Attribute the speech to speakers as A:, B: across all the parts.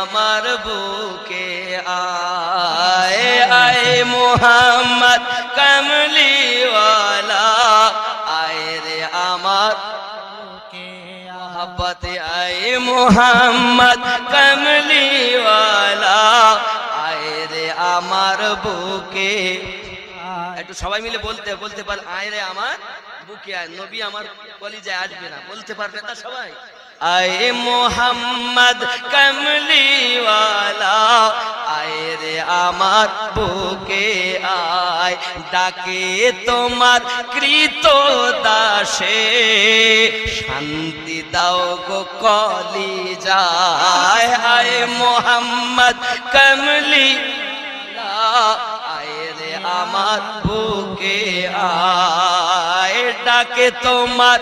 A: আমার বুকে আয় আয় মোহাম্মদ কমলিওয়ালা, আয় রে আমার মহাপতে আয় মোহাম্মদ কমলিওয়ালা, আয় রে আমার বুকে একটু সবাই মিলে বলতে বলতে পার, আয় রে আমার বুকে আয়। নবী আমার কলিজায় আসবে না, বলতে পারবে না সবাই। আয় মোহাম্মদ কমলি আয় রে আমার বুকে আয়, ডাকে তোমার কৃত দাসে, শান্তি দাও গো কলি যায় আয় মোহাম্মদ কমলি আয় রে আমার বুকে আয়, ডাকে তোমার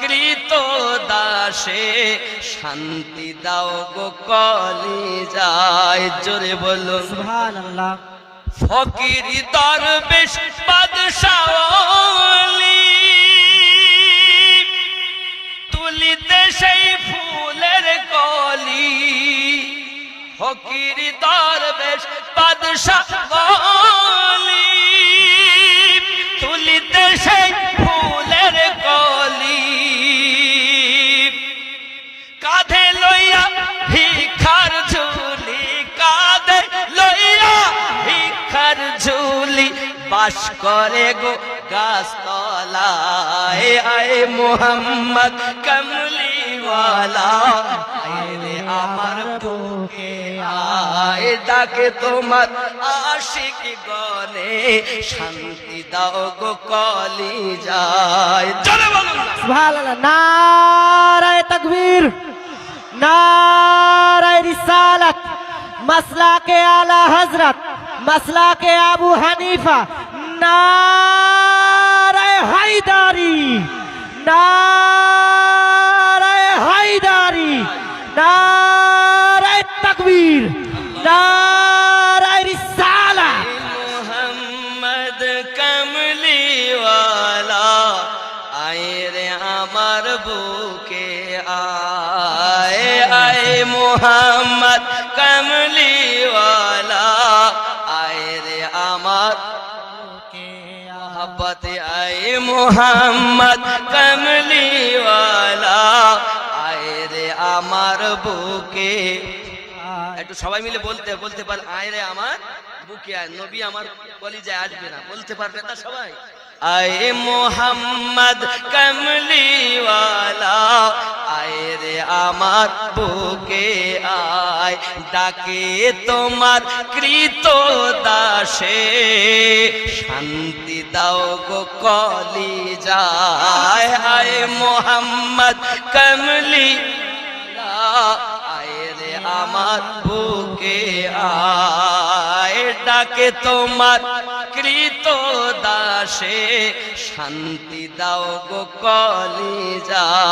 A: কৃত দাসে শান্তি দাও গো কলি যায় জোরে বলুন।
B: সুবহানাল্লাহ।
A: ফকির দরবেশ বাদশাওলি তুলিতে সেই ফুলের কলি। ফকির দরবেশ বাদশাওলি বাস করে গো গাছতলায়। আয় মোহাম্মদ কমলিওয়ালা রে আমার বুকে আয়। ডাকে তোমার আশিক গনে, শান্তি দাও গো কলি যায়।
B: সুবহানাল্লাহ। নারায়ে তাকবীর, নারায়ে রিসালাত, মাসলাকে আলা হযরত। মাসলাকে আবু হানিফা নারায়ে হায়দারি নারায়ে হায়দারি নারায়ে তাকবীর নারায়ে রিসালাত
A: মোহাম্মদ কমলি ওয়ালা আয় রে আমার বুকে আয় আয় মোহাম্মদ কমলি ওয়ালা আয় আয় মোহাম্মদ কমলি ওয়ালা আয় রে আমার বুকে একটু সবাই মিলে বলতে বলতে পার, আয় রে আমার বুকে, আয়। নবী আমার কলিজায় আসবে না। বলতে পারবে তা সবাই। আয় মোহাম্মদ কমলি ওয়ালা আয় রে আমার বুকে। ডাকে তোমার কৃত দাসে, শান্তি দাও গো কলি যায় আয় মোহাম্মদ কমলি আয় রে আমার বুকে আয়। ডাকে তোমার কৃত দাসে, শান্তি দাও গো কলি যা